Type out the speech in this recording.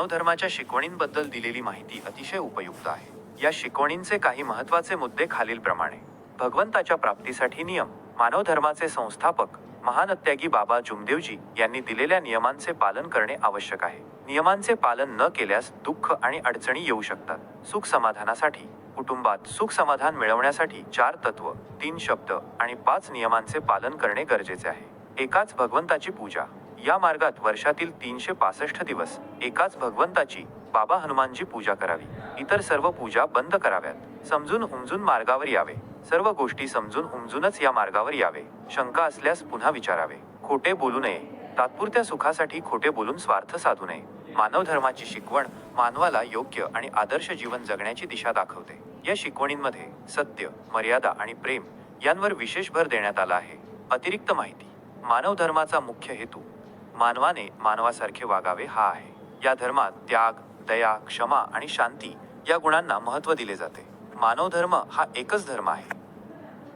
मानव धर्माच्या शिकवणींबद्दल दिलेली माहिती अतिशय उपयुक्त आहे. या शिकवणींचे काही महत्त्वाचे मुद्दे खालीलप्रमाणे. भगवंताच्या प्राप्तीसाठी नियम मानव धर्माचे संस्थापक महानत्यागी बाबा जुमदेवजी यांनी दिलेल्या नियमांचे पालन करणे आवश्यक आहे. नियमांचे पालन न केल्यास दुःख आणि अडचणी येऊ शकतात. सुख समाधानासाठी कुटुंबात सुख समाधान मिळवण्यासाठी चार तत्व तीन शब्द आणि पाच नियमांचे पालन करणे गरजेचे आहे. एकाच भगवंताची पूजा. या मार्गात वर्षातील तीनशे पासष्ट दिवस एकाच भगवंताची बाबा हनुमानजी पूजा करावी. इतर सर्व पूजा बंद कराव्यात. समजून उमजून मार्गावर यावे. सर्व गोष्टी समजून उमजूनच या मार्गावर यावे. शंका असल्यास पुन्हा विचारावे. खोटे बोलू नये. तात्पुरत्या सुखासाठी खोटे बोलून स्वार्थ साधू नये. मानव धर्माची शिकवण मानवाला योग्य आणि आदर्श जीवन जगण्याची दिशा दाखवते. या शिकवणींमध्ये सत्य मर्यादा आणि प्रेम यांवर विशेष भर देण्यात आला आहे. अतिरिक्त माहिती. मानव धर्माचा मुख्य हेतू मानवाने मानवासारखे वागावे हा आहे. या धर्मात त्याग दया क्षमा आणि शांती या गुणांना महत्त्व दिले जाते. मानव धर्म हा एकच धर्म आहे.